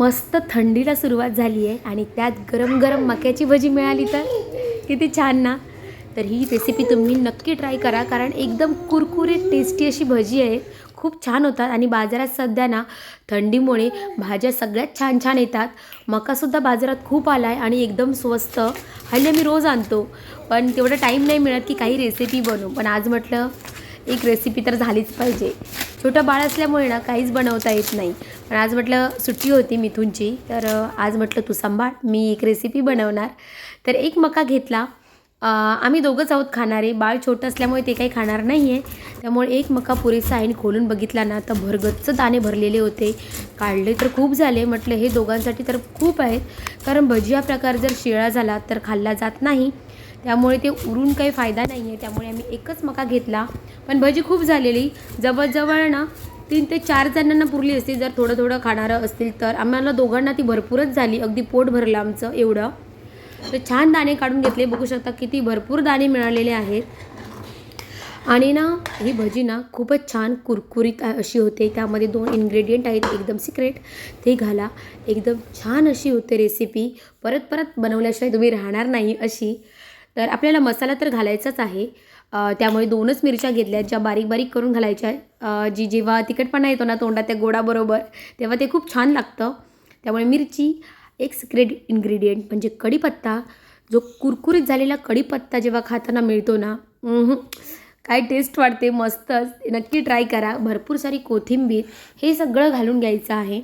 मस्त थंडीला सुरुवात झाली आहे आणि त्यात गरम गरम मक्याची भजी मिळाली तर? किती छान ना? तर ही रेसिपी तुम्ही नक्की ट्राय करा कारण एकदम कुरकुरीत टेस्टी अशी भजी आहे. खूप छान होतात आणि बाजारात सध्या ना थंडीमुळे भाज्या सगळ्यात छान छान येतात. मकासुद्धा बाजारात खूप आला आहे आणि एकदम स्वस्त. हल्ली आम्ही रोज आणतो पण तेवढा टाईम नाही मिळत की काही रेसिपी बनवू. पण आज म्हटलं एक रेसिपी तर झालीच पाहिजे. छोटं बाळ असल्यामुळे ना काहीच बनवता येत नाही. पण आज म्हटलं सुट्टी होती मिथूनची तर आज म्हटलं तू सांभाळ मी एक रेसिपी बनवणार. तर एक मका घेतला. आम्ही दोघंच आहोत खाणारे बाळ छोटं असल्यामुळे ते काही खाणार नाही आहे त्यामुळे एक मका पुरेसा आहे खोलून बघितला ना तर भरगच्च दाणे भरलेले होते. काढले तर खूप झाले म्हटलं हे दोघांसाठी तर खूप आहेत. कारण भजी हा प्रकार जर शिळा झाला तर खाल्ला जात नाही. त्यामुळे ते उरून काही फायदा नाही आहे. त्यामुळे आम्ही एकच मका घेतला. पण भजी खूप झालेली. जवळजवळ ना तीन ते चार जणांना पुरली असती. जर थोडं थोडं खाणारं असतील तर. आम्हाला दोघांना ती भरपूरच झाली. अगदी पोट भरलं आमचं एवढं. तर छान दाणे काढून घेतले. बघू शकता किती भरपूर दाणे मिळालेले आहेत. आणि ना ही भजी ना खूपच छान कुरकुरीत अशी होते. त्यामध्ये दोन इन्ग्रेडियंट आहेत. एकदम सिक्रेट ते घाला. एकदम छान अशी होते रेसिपी परत परत बनवल्याशिवाय तुम्ही राहणार नाही अशी. तर आपल्याला मसाला तर घालायचाच आहे. त्यामुळे दोनच मिरच्या घेतल्या ज्या बारीक बारीक करून घालायच्या आहेत. जी जेव्हा तिखटपणा येतो ना तोंडात त्या गोडाबरोबर तेव्हा ते खूप छान लागतं. त्यामुळे मिरची एक सिक्रेट इन्ग्रेडियंट म्हणजे कढीपत्ता जो कुरकुरीत झालेला कढीपत्ता जेव्हा खाताना मिळतो ना काय टेस्ट वाटते मस्तच नक्की ट्राय करा. भरपूर सारी कोथिंबीर हे सगळं घालून घ्यायचं आहे.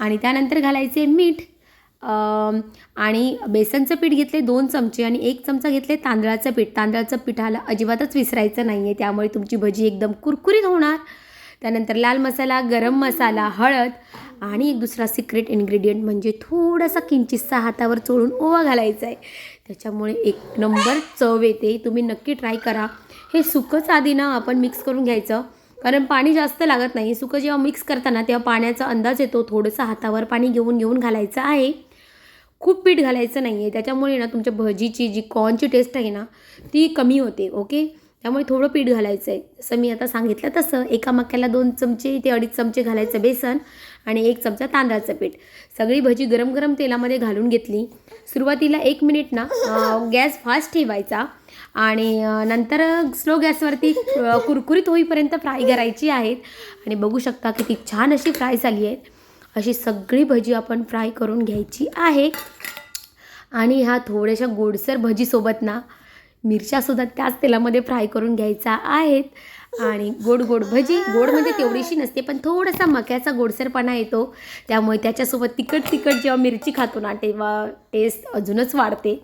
आणि त्यानंतर घालायचे मीठ. आणि बेसनचं पीठ घेतले दोन चमचे आणि एक चमचा घेतले तांदळाचं पीठ. तांदळाचं पिठाला अजिबातच विसरायचं नाही आहे त्यामुळे तुमची भजी एकदम कुरकुरीत होणार. त्यानंतर लाल मसाला गरम मसाला हळद आणि एक दुसरा सिक्रेट इन्ग्रेडियंट म्हणजे थोडासा किंचितसा हातावर चोळून ओवा घालायचा आहे त्याच्यामुळे एक नंबर चव येते. तुम्ही नक्की ट्राय करा. हे सुकंच आधी ना आपण मिक्स करून घ्यायचं. कारण पाणी जास्त लागत नाही. सुकं जेव्हा मिक्स करताना तेव्हा पाण्याचा अंदाज येतो. थोडंसं हातावर पाणी घेऊन घेऊन घालायचं आहे. खूप पीठ घालायचं नाही आहे त्याच्यामुळे ना तुमच्या भजीची जी कॉर्नची टेस्ट आहे ना ती कमी होते ओके त्यामुळे थोडं पीठ घालायचं आहे जसं मी आता सांगितलं तसं एका मक्याला दोन चमचे ते अडीच चमचे घालायचं बेसन आणि एक चमचा तांदळाचं पीठ. सगळी भजी गरम गरम तेलामध्ये घालून घेतली. सुरुवातीला एक मिनिट ना गॅस फास्ट ठेवायचा आणि नंतर स्लो गॅसवरती कुरकुरीत होईपर्यंत फ्राय करायची आहेत. आणि बघू शकता किती छान अशी फ्राय झाली आहेत. अशी सगळी भजी आपण फ्राय करून घ्यायची आहे. आणि ह्या थोड्याशा गोडसर भजीसोबत ना मिरच्यासुद्धा त्याच तेलामध्ये फ्राय करून घ्यायचा आहेत. आणि गोड गोड भजी गोड म्हणजे तेवढीशी नसते पण थोडासा मक्याचा गोडसरपणा येतो. त्यामुळे त्याच्यासोबत तिखट तिखट जेव्हा मिरची खातो ना तेव्हा टेस्ट अजूनच वाढते.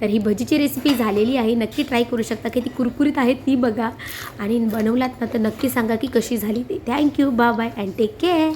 तर ही भजीची रेसिपी झालेली आहे. नक्की ट्राय करू शकता. की ती कुरकुरीत आहे ती बघा. आणि बनवलात ना तर नक्की सांगा की कशी झाली ते. Thank you bye bye and take care